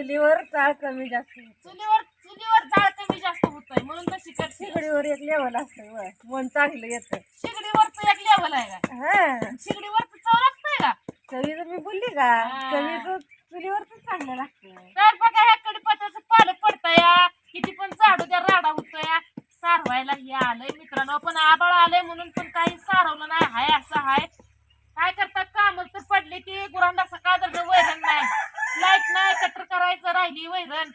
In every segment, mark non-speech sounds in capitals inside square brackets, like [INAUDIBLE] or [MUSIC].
चुलीवर चाळ कमी जास्त होते. चुलीवर चुलीवर जाळ कमी जास्त होतोय म्हणून तशी करते शेगडीवर एक लेवल असतं वर. मन चांगलं येतं शिगडीवरच एक लेवल आहे का? हा. शिगडीवरच चव लागतंय का? चवीचं मी बोलली का? हा. चवीचं चुलीवरच चांगलं लागतं तर बघा ह्या कडीपत्त्याचं पालक पडतंय किती पण झाडू द्या राडा होतोय सारवायला हे आलंय मित्रांनो पण आबाळ आलंय म्हणून पण काही सारवलं नाही. हाय असं हाय. काय करतात काम तर पडले की गुरांना सकाळ वैरण नाही लाइट नाही कटर करायचं राहिली वैरण.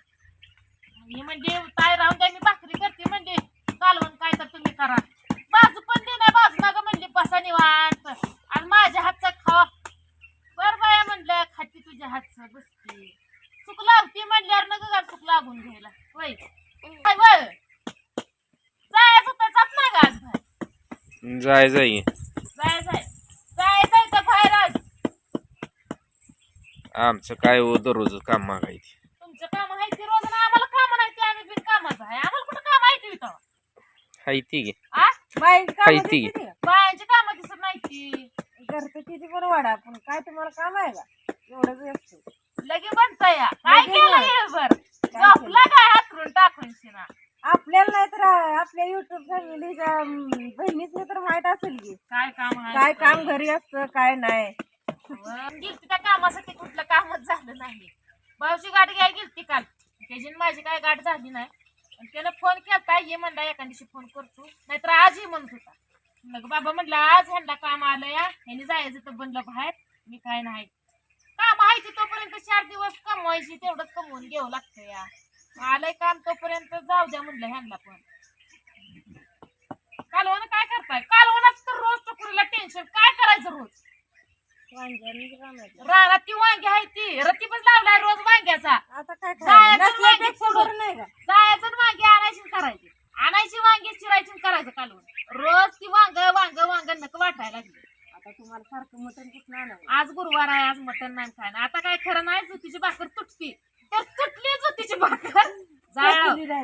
हे म्हणजे काय राहून द्या मी भाकरी करते म्हणजे. कालवण काय तर तुम्ही करा. बाजू पण दे नाही बाजू नका म्हणली बसा निवांत. आणि माझ्या हातचा खावा. बर बाया म्हणलं खाती तुझ्या हातचं बसते. चूक लावती म्हणल्यावर नका का चूक लागून घ्यायला. वय जायचं तर जात नाही का आज जाय जाई. आमचं काय हो दररोज काम मागायची. तुमचं काम आहे ते रोज आणि आम्हाला काम नाही ते आम्ही बिन कामाचं आहे. आम्हाला कुठं काम आहे ते इथं? हाय ती घे आ? बाई हाय ती. बायांची कामं दिसत नाही ती. घरचं किती पण वाढा पण काय तुम्हाला काम आहे का? एवढंच असतं लगे बनता या. काय लगे केलं बन. येळभर काय झोपला काय हातरून टाकून शिना आपल्याला नाही तर आपल्या युट्यूब फॅमिलीच्या बहिणीच तर माहीत असेल की. काय काम आहे? काय काम घरी असतं काय नाही. गेलती त्या कामासाठी कुठलं कामच झालं नाही. भाऊची गाठ घ्याय गेलती काल. त्याची न माझी काय गाठ झाली नाही. आणि त्यानं फोन केलता ये म्हणला एका दिवशी फोन करतो नाहीतर आजही म्हणत होता. मग बाबा म्हणलं आज ह्यांना काम आलं या. ह्यांनी जायचं तर बनलं बाहेर. मी काय नाही. काम आहे ते तोपर्यंत चार दिवस कमवायची तेवढंच कमवून घ्यावं लागतं या. आलंय काम तोपर्यंत जाऊ द्या म्हणलं ह्यांना पण कालवण काय करताय कालवणाच तर रोज टोकरीला टेन्शन काय करायचं रोज वांग्याचं काम आहे. रानात ती वांगी आहे ती रतीपच लावलाय रोज वांग्याचा आता काय जायचं करायचं? वांगी नसल्यापेक्षा सोडून. बरं नाही का जायचं आणि वांगी आणायची आणि करायची आणायची वांगी चिरायची आणि करायचं कालवण रोज ती वांग वांग वांग नक वाटायला लागली आता तुम्हाला सारखं मटण कुठं आणावं आज गुरुवार आहे आज मटण नाही नाही आता काय खरं नाही जुतीची भाकर तुटती. तर तुटली जुतीची भाकर.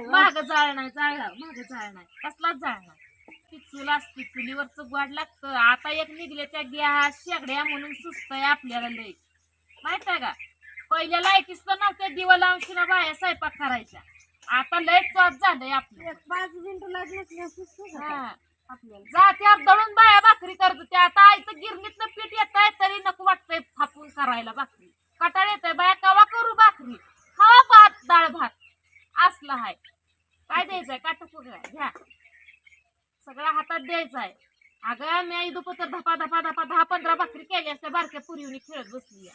माग जाळ नाही जाळ माग जाळ नाही. कसलाच जाळ नाही. ती चूल असते चुलीवरच गोड लागतं. आता एक निघले त्या गॅस शेगड्या म्हणून सुचतंय आपल्याला लय माहीत आहे का? पहिल्या लाईटीस तर नव्हत्या. दिवा लावून शिना बाया स्वयंपाक करायच्या. आता लय चॉप झालंय आपलं. पाच मिनिटं लागली जात्या दळून बाया भाकरी करत होत्या आता आईचं गिरणीतलं पीठ येत आहे तरी नको वाटतंय थापून करायला भाकरी. कटाळ येतंय बाया कवा करू भाकरी? खावा भात डाळ भात. असला हाय. काय द्यायचंय? काटू घ्या. सगळं हातात द्यायचं आहे अगं मी आई दुपतर धपा धपा धपा दहा पंधरा भाकरी केली असत्या बारक्या पुरीवनी खेळत बसली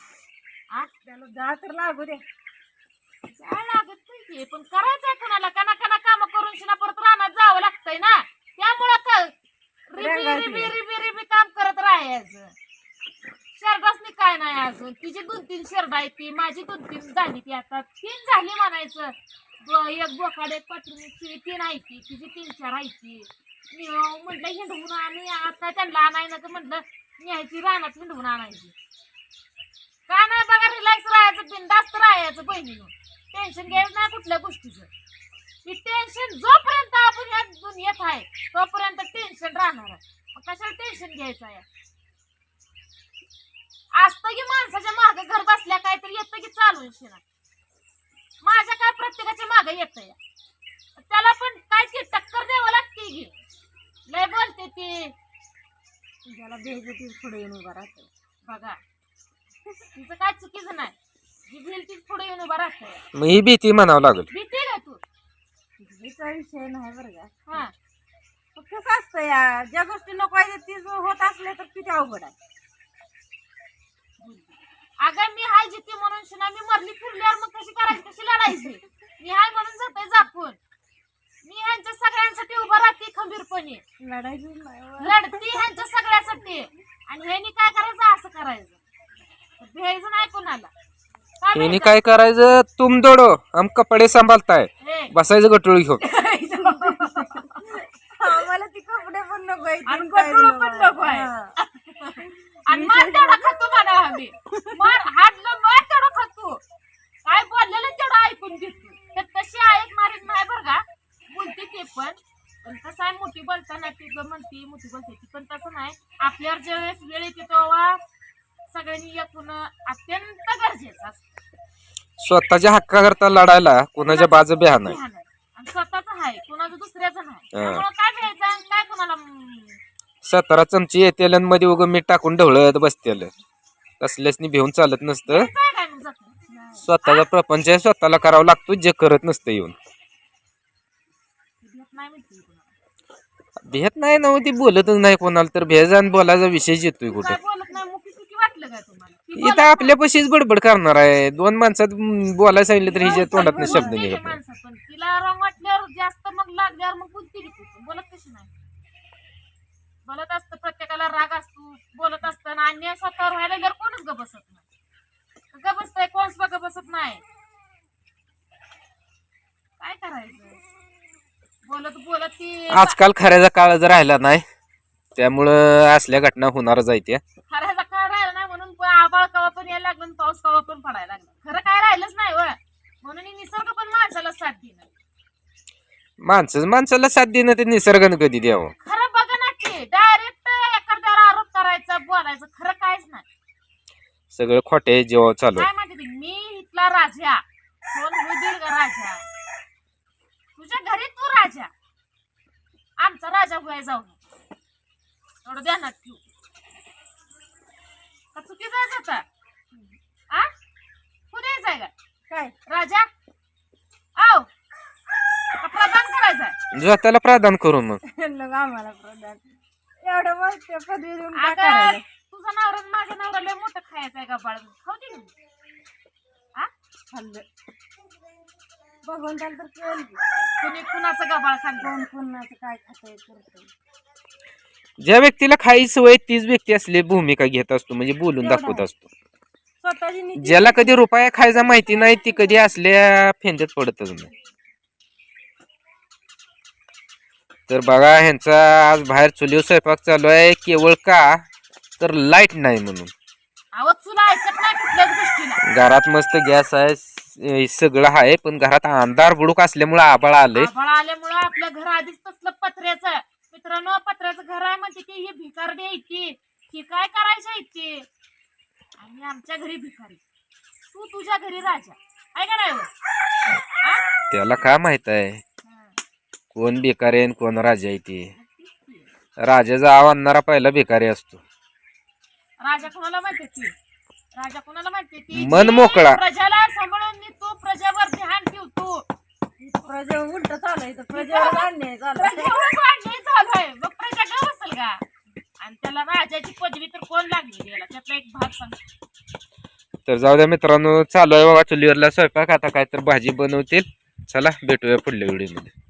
त्याला जा तर लागू दे. काय लागत नाही पण करायचंय कुणाला? कना कना काम करून शिना परत रानात जावं लागतंय ना. त्यामुळं रिबी काम करत राहायचं. शर्टासनी काय नाही अजून. तिची दोन तीन शर्ट आहे ती. माझी दोन तीन झाली ती आता. तीन झाली म्हणायचं. दो- एक बोकाड एक पाठवून तीन आहे ती. तिची तीन चार आहे ती. मी अं, म्हटलं हिंडवून आणि. आता त्यांना आणायला तर म्हटलं न्यायची रानात हिंडवून आणायची. का नाही बघा रिलॅक्स राहायचं बिंदास्त राहायचं बहिणीनं. टेन्शन घ्यायचं नाही कुठल्या गोष्टीचं. ही टेन्शन जोपर्यंत आपण या दुनियेत आहे तोपर्यंत टेन्शन राहणार आहे. मग कशाला टेन्शन घ्यायचं आहे? असतं की माणसाच्या मागे घर बसल्या काहीतरी येतं की चालून शिना माझ्या काय प्रत्येकाच्या मागे येत या त्याला पण काय ती टक्कर द्यावं लागते की. लय बोलते ती. ज्याला भेज ती पुढे येऊन उभा राहतो. बघा. तिचं काय चुकीचं नाही. जी तीच पुढे येऊन उभा राहते. मग ही भीती म्हणावं लागल. भीती का तू? भीतीचा विषय नाही बरं का. हा. पण कसं असतं या ज्या गोष्टी नको आहे तीच होत असल्या तर किती अवघड आहे. अगं मी हाय जिथे म्हणून शिना मी मरली फिरल्यावर मग कशी करायची? कशी लढायची? मी हाय म्हणून जाते झाकून मी ह्यांच्या सगळ्यांसाठी उभं राहते खंबीरपणे. लढायची नाही. लढती ह्यांच्या सगळ्यासाठी. आणि ह्यांनी काय करायचं? असं करायचं. भ्यायचं नाही कोणाला. काय? काय करायचं? तुम दौडो हम कपडे सांभाळताय. बसायचं गटोळी घेऊन. [LAUGHS] आम्हाला ती कपडे पण नको आणि पण नको आहे. हा. आणि मार तेवढा खातो म्हणा आम्ही. मार हाडलं मार तेवढा खातो काय बोललेलं तेवढं ऐकून घेतो तर तशी नाही बरं का? बोलते ते पण. पण कसं आहे मोठी बोलताना ती गं म्हणते मोठी बोलते ती पण तसं नाही. आपल्यावर ज्या वेळेस वेळ येते तेव्हा सगळ्यांनी एक होणं अत्यंत गरजेचं असतं. स्वतःच्या हक्काकरता लढायला कोणाच्या बाजू बिहा नाही. आणि स्वतःच आहे कोणाचं दुसऱ्याचं नाही हा. त्यामुळं काय मिळायचं आणि काय कोणाला हम्म, सतरा चमची येतेल मध्ये उगं मीठ टाकून ढवळत बसतेल तसल्यासनी भिवून चालत नसतं जातं? स्वतःचा प्रपंच आहे, स्वतःला करावं लागतो जे करत नसतं येऊन भेट नाही म्हणते कोणाला. भेट नाही ना हो, ती बोलतच नाही कोणाला तर भेज आणि बोलायचा विषय येतोय कुठं काय बोलत नाही मुकी चुकी वाटलं काय तुम्हाला इथं. आपल्यापाशीच बडबड करणार आहे. दोन माणसात बोलायला सांगितलं तर हिच्या तोंडात शब्द निघत नाही. माणसं पण तिला रॉंग वाटल्यावर जास्त मग लागल्यावर मग बोलते की ती. बोलत कशी नाही. बोलत असतं प्रत्येकाला राग असतो. बोलत असतं आणि अन्याय स्वतःवर व्हायला गेल्यावर कोणच ग बसत नाही. ग बसतंय कोणच ग बसत नाही. काय करायचं? बोलत बोलत ती आजकाल खऱ्याचा काळ जर राहिला नाही त्यामुळं असल्या घटना होणारच आहे त्या. खऱ्याचा यायला लागलं पाऊस कवा पण पडायला लागला. खरं काय राहिलंच नाही व म्हणून हे निसर्ग पण माणसाला साथ देणार माणसं माणसाला साथ देणं ते निसर्गानं कधी द्यावं? खरं बघा ना की डायरेक्ट एखाद्यावर आरोप करायचा बोलायचं खरं काहीच नाही. सगळं खोटे जेव्हा चालू. काय ती, मी इथला राजा. कोण होईल राजा. तुझ्या घरी तू राजा. आमचा राजा होय जाऊ नको. एवढं ध्यानात ठेवू. का चुकी जायचं आता? आ काय? राजा? आव प्रदान करायचंय स्वतःला प्राधान करू मग. आम्हाला प्रधान एवढं पदवी देऊन काय अगं करायला तुझा नवरा आणि माझ्या नवरा लय मोठं खायचं आहे का बाळ. खाऊ दे ना. आ खाल्लं. बघून त्याला तर कळलं की कुणी कुणाचं गबाळ खाल्लं? कोण कोणाचं काय खातंय करतंय. ज्या व्यक्तीला खाई सवय तीच व्यक्ती असली भूमिका घेत असतो म्हणजे बोलून दाखवत. असतो. स्वतःची नीती ज्याला कधी रुपया खायचा माहिती नाही ती कधी असल्या फेंद्यात पडतच नाही तर बघा ह्यांचा आज बाहेर चुलीवर स्वयंपाक चालू आहे. केवळ का? तर लाइट नाही म्हणून. अहो तुला ऐकत नाही कुठल्याच गोष्टीला. घरात मस्त गॅस आहे स- सगळं आहे पण घरात अंधार बुडूक असल्यामुळे आबाळ आलंय. आभाळ आल्यामुळं आपल्या घर आधीच तसलं पत्र्याचं मित्रांनो पत्र्याचं घर आहे म्हणते की ही भिकारडी आहे ती ही काय करायची आहे आणि आमच्या घरी भिकारी. तू तुझ्या घरी राजा. आहे का नाही हो? त्याला काय माहीत आहे. कोण भिकारी आहे कोण राजा आहे ते? राजाचा आव आणणारा पहिला भिकारी असतो. राजा कोणाला म्हणते ती? राजा कोणाला म्हणते ती? मन मोकळा. प्रजाला सांभाळून नी तू प्रजेवर ध्यान ठेवतो. प्रजा उलट चालू प्रजेवर अन्याय चालू तर जाऊ द्या मित्रांनो चालू आहे बाबा चुलीवरला स्वयंपाक. आता काय तर भाजी बनवतील. चला भेटूया पुढल्या व्हिडिओमध्ये.